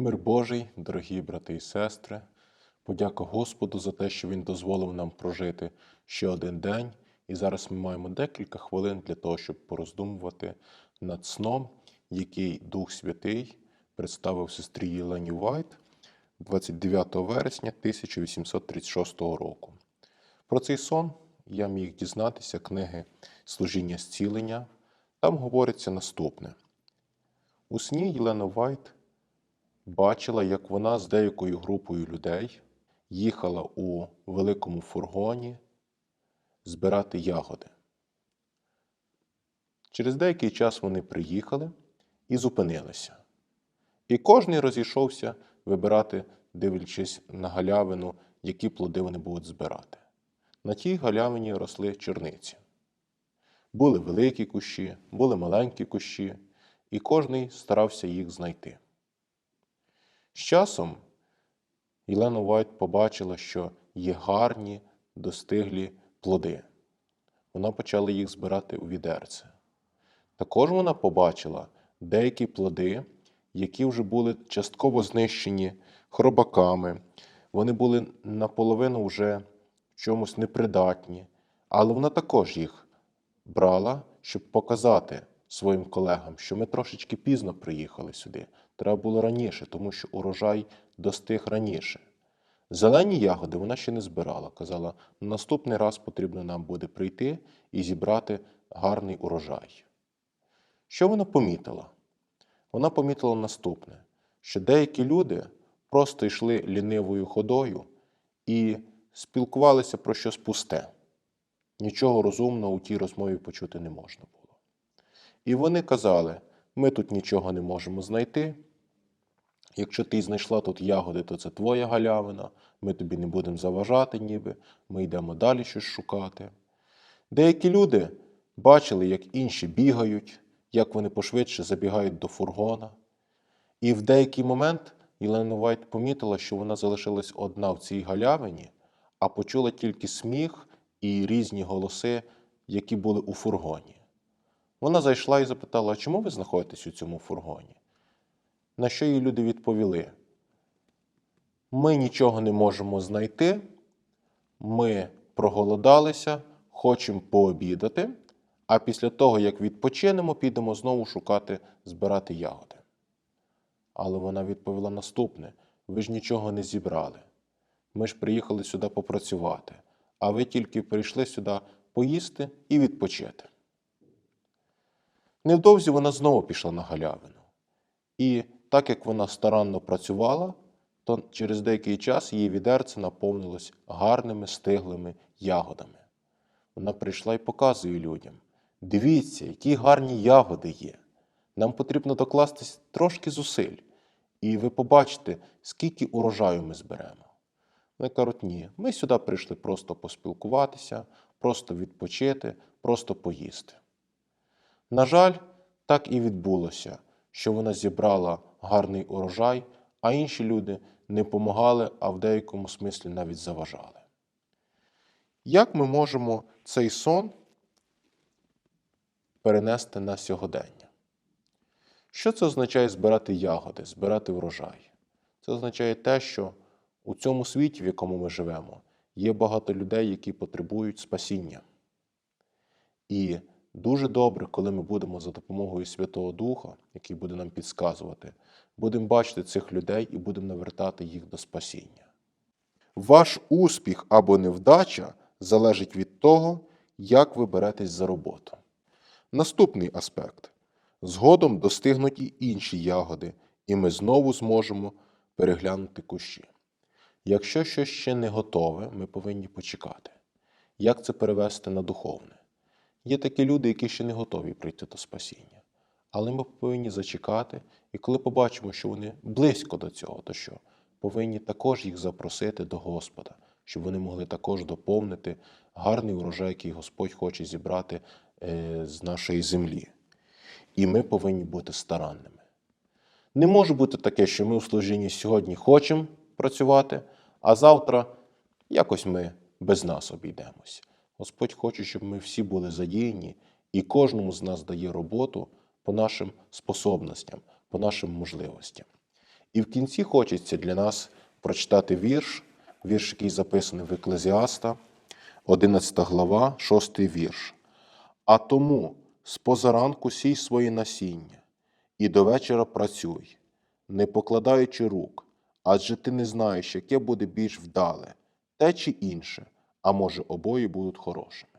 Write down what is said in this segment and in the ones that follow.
Мир Божий, дорогі брати і сестри, подяка Господу за те, що Він дозволив нам прожити ще один день. І зараз ми маємо декілька хвилин для того, щоб пороздумувати над сном, який Дух Святий представив сестрі Єлені Вайт 29 вересня 1836 року. Про цей сон я міг дізнатися книги Служіння зцілення. Там говориться наступне: у сні Єлена Вайт бачила, як вона з деякою групою людей їхала у великому фургоні збирати ягоди. Через деякий час вони приїхали і зупинилися. І кожен розійшовся вибирати, дивлячись на галявину, які плоди вони будуть збирати. На тій галявині росли черниці. Були великі кущі, були маленькі кущі, і кожний старався їх знайти. З часом Єлена Вайт побачила, що є гарні, достиглі плоди. Вона почала їх збирати у відерце. Також вона побачила деякі плоди, які вже були частково знищені хробаками. Вони були наполовину вже чомусь непридатні, але вона також їх брала, щоб показати своїм колегам, що ми трошечки пізно приїхали сюди. Треба було раніше, тому що урожай достиг раніше. Зелені ягоди вона ще не збирала. Казала, наступний раз потрібно нам буде прийти і зібрати гарний урожай. Що вона помітила? Вона помітила наступне: що деякі люди просто йшли лінивою ходою і спілкувалися про щось пусте. Нічого розумного у тій розмові почути не можна було. І вони казали: ми тут нічого не можемо знайти. Якщо ти знайшла тут ягоди, то це твоя галявина, ми тобі не будемо заважати, ніби, ми йдемо далі щось шукати. Деякі люди бачили, як інші бігають, як вони пошвидше забігають до фургона. І в деякий момент Єлена Вайт помітила, що вона залишилась одна в цій галявині, а почула тільки сміх і різні голоси, які були у фургоні. Вона зайшла і запитала, чому ви знаходитесь у цьому фургоні? На що їй люди відповіли? Ми нічого не можемо знайти, ми проголодалися, хочемо пообідати, а після того, як відпочинемо, підемо знову шукати, збирати ягоди. Але вона відповіла наступне: ви ж нічого не зібрали. Ми ж приїхали сюди попрацювати, а ви тільки прийшли сюди поїсти і відпочити. Невдовзі вона знову пішла на галявину. І так як вона старанно працювала, то через деякий час її відерце наповнилось гарними стиглими ягодами. Вона прийшла і показує людям: дивіться, які гарні ягоди є. Нам потрібно докласти трошки зусиль, і ви побачите, скільки урожаю ми зберемо. Вони кажуть, ні, ми сюди прийшли просто поспілкуватися, просто відпочити, просто поїсти. На жаль, так і відбулося, що вона зібрала гарний урожай, а інші люди не помагали, а в деякому смислі навіть заважали. Як ми можемо цей сон перенести на сьогодення? Що це означає збирати ягоди, збирати врожай? Це означає те, що у цьому світі, в якому ми живемо, є багато людей, які потребують спасіння. І дуже добре, коли ми будемо за допомогою Святого Духа, який буде нам підсказувати, будемо бачити цих людей і будемо навертати їх до спасіння. Ваш успіх або невдача залежить від того, як ви беретесь за роботу. Наступний аспект. Згодом достигнуть і інші ягоди, і ми знову зможемо переглянути кущі. Якщо щось ще не готове, ми повинні почекати. Як це перевести на духовне? Є такі люди, які ще не готові прийти до спасіння. Але ми повинні зачекати, і коли побачимо, що вони близько до цього, то що повинні також їх запросити до Господа, щоб вони могли також доповнити гарний урожай, який Господь хоче зібрати е, з нашої землі. І ми повинні бути старанними. Не може бути таке, що ми у служінні сьогодні хочемо працювати, а завтра якось ми без нас обійдемося. Господь хоче, щоб ми всі були задіяні, і кожному з нас дає роботу по нашим способностям, по нашим можливостям. І в кінці хочеться для нас прочитати вірш, вірш, який записаний в Еклезіаста, 11 глава, 6 вірш. А тому з позаранку сій свої насіння, і до вечора працюй, не покладаючи рук, адже ти не знаєш, яке буде більш вдале, те чи інше, а може обоє будуть хорошими.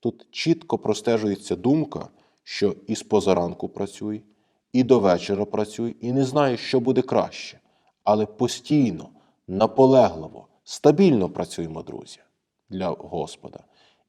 Тут чітко простежується думка, що і з позаранку працюй, і до вечора працюй, і не знаєш, що буде краще, але постійно, наполегливо, стабільно працюємо, друзі, для Господа.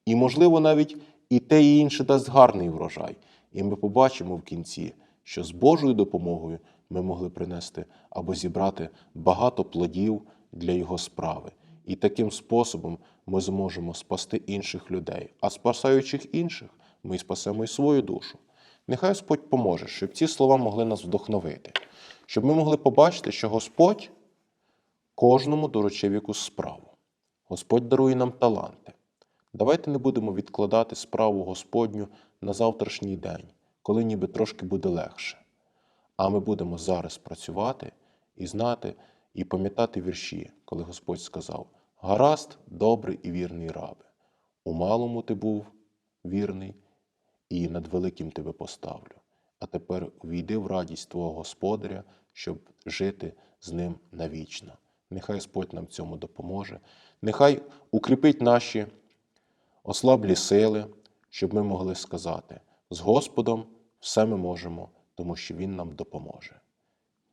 І, можливо, навіть і те, і інше дасть гарний врожай. І ми побачимо в кінці, що з Божою допомогою ми могли принести або зібрати багато плодів для Його справи. І таким способом ми зможемо спасти інших людей. А спасаючи інших, ми спасемо і свою душу. Нехай Господь поможе, щоб ці слова могли нас вдохновити, щоб ми могли побачити, що Господь кожному доручив якусь справу. Господь дарує нам таланти. Давайте не будемо відкладати справу Господню на завтрашній день, коли ніби трошки буде легше. А ми будемо зараз працювати і знати, і пам'ятати вірші, коли Господь сказав: Гаразд, добрий і вірний рабе, у малому ти був вірний, і над великим тебе поставлю. А тепер увійди в радість Твого Господаря, щоб жити з ним навічно. Нехай Господь нам цьому допоможе, нехай укріпить наші ослаблі сили, щоб ми могли сказати: з Господом все ми можемо, тому що Він нам допоможе.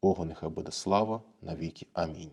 Богу нехай буде слава навіки. Амінь.